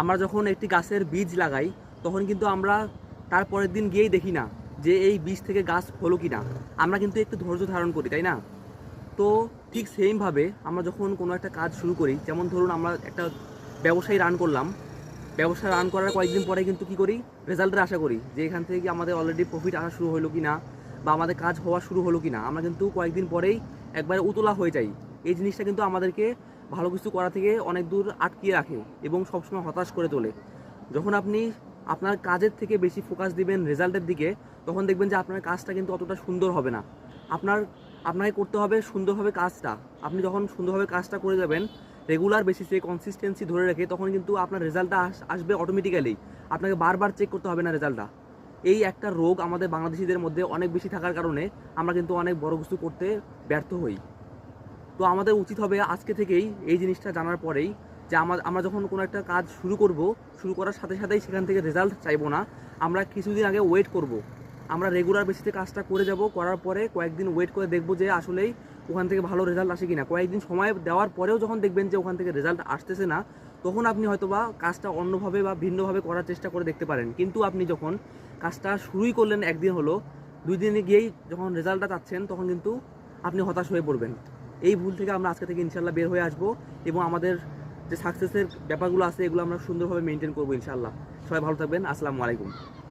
আমরা যখন একটি গাছের বীজ লাগাই, তখন কিন্তু আমরা তার পরের দিন গিয়েই দেখি না যে এই বীজ থেকে গাছ হলো কি না আমরা কিন্তু একটু ধৈর্য ধারণ করি, তাই না? তো ঠিক সেমভাবে আমরা যখন কোনো একটা কাজ শুরু করি, যেমন ধরুন আমরা একটা ব্যবসায়ী রান করলাম। ব্যবসা রান করার কয়েকদিন পরে কিন্তু কি করি? রেজাল্টের আশা করি যে এখান থেকে কি আমাদের অলরেডি প্রফিট আসা শুরু হলো কি না বা আমাদের কাজ হওয়া শুরু হলো কি না আমরা কিন্তু কয়েকদিন পরেই একবারে উতলা হয়ে যাই। এই জিনিসটা কিন্তু আমাদেরকে ভালো কিছু করা থেকে অনেক দূর আটকিয়ে রাখে এবং সবসময় হতাশ করে তোলে। যখন আপনি আপনার কাজের থেকে বেশি ফোকাস দিবেন রেজাল্টের দিকে, তখন দেখবেন যে আপনার কাজটা কিন্তু অতটা সুন্দর হবে না। আপনার, আপনাকে করতে হবে সুন্দরভাবে কাজটা। আপনি যখন সুন্দরভাবে কাজটা করে যাবেন রেগুলার বেসিসে কনসিস্টেন্সি ধরে রেখে তখন কিন্তু আপনার রেজাল্টটা আসবে অটোমেটিক্যালি আপনাকে বারবার চেক করতে হবে না রেজাল্টটা এই একটা রোগ আমাদের বাংলাদেশিদের মধ্যে অনেক বেশি থাকার কারণে আমরা কিন্তু অনেক বড় কিছু করতে ব্যর্থ হই। তো আমাদের উচিত হবে আজকে থেকেই এই জিনিসটা জানার পরেই যে আমার আমরা যখন কোনো একটা কাজ শুরু করব, শুরু করার সাথে সাথেই সেখান থেকে রেজাল্ট চাইব না। আমরা কিছুদিন আগে ওয়েট করব। আমরা রেগুলার বেসিসে কাজটা করে যাব, করার পরে কয়েকদিন ওয়েট করে দেখব যে আসলেই ওখান থেকে ভালো রেজাল্ট আসে কিনা। কয়েকদিন সময় দেওয়ার পরেও যখন দেখবেন যে ওখান থেকে রেজাল্ট আসতেছে না, তখন আপনি হয়তো বা কাজটা অন্যভাবে বা ভিন্নভাবে করার চেষ্টা করে দেখতে পারেন। কিন্তু আপনি যখন কাজটা শুরুই করলেন একদিন হলো, দুই দিনে গিয়েই যখন রেজাল্টটা চাচ্ছেন, তখন কিন্তু আপনি হতাশ হয়ে পড়বেন। এই ভুল থেকে আমরা আজকে থেকে ইনশাল্লাহ বের হয়ে আসব এবং আমাদের যে সাকসেসের ব্যাপারগুলো আছে, এগুলো আমরা সুন্দরভাবে মেনটেন করব ইনশাল্লাহ সবাই ভালো থাকবেন। আসসালামু আলাইকুম।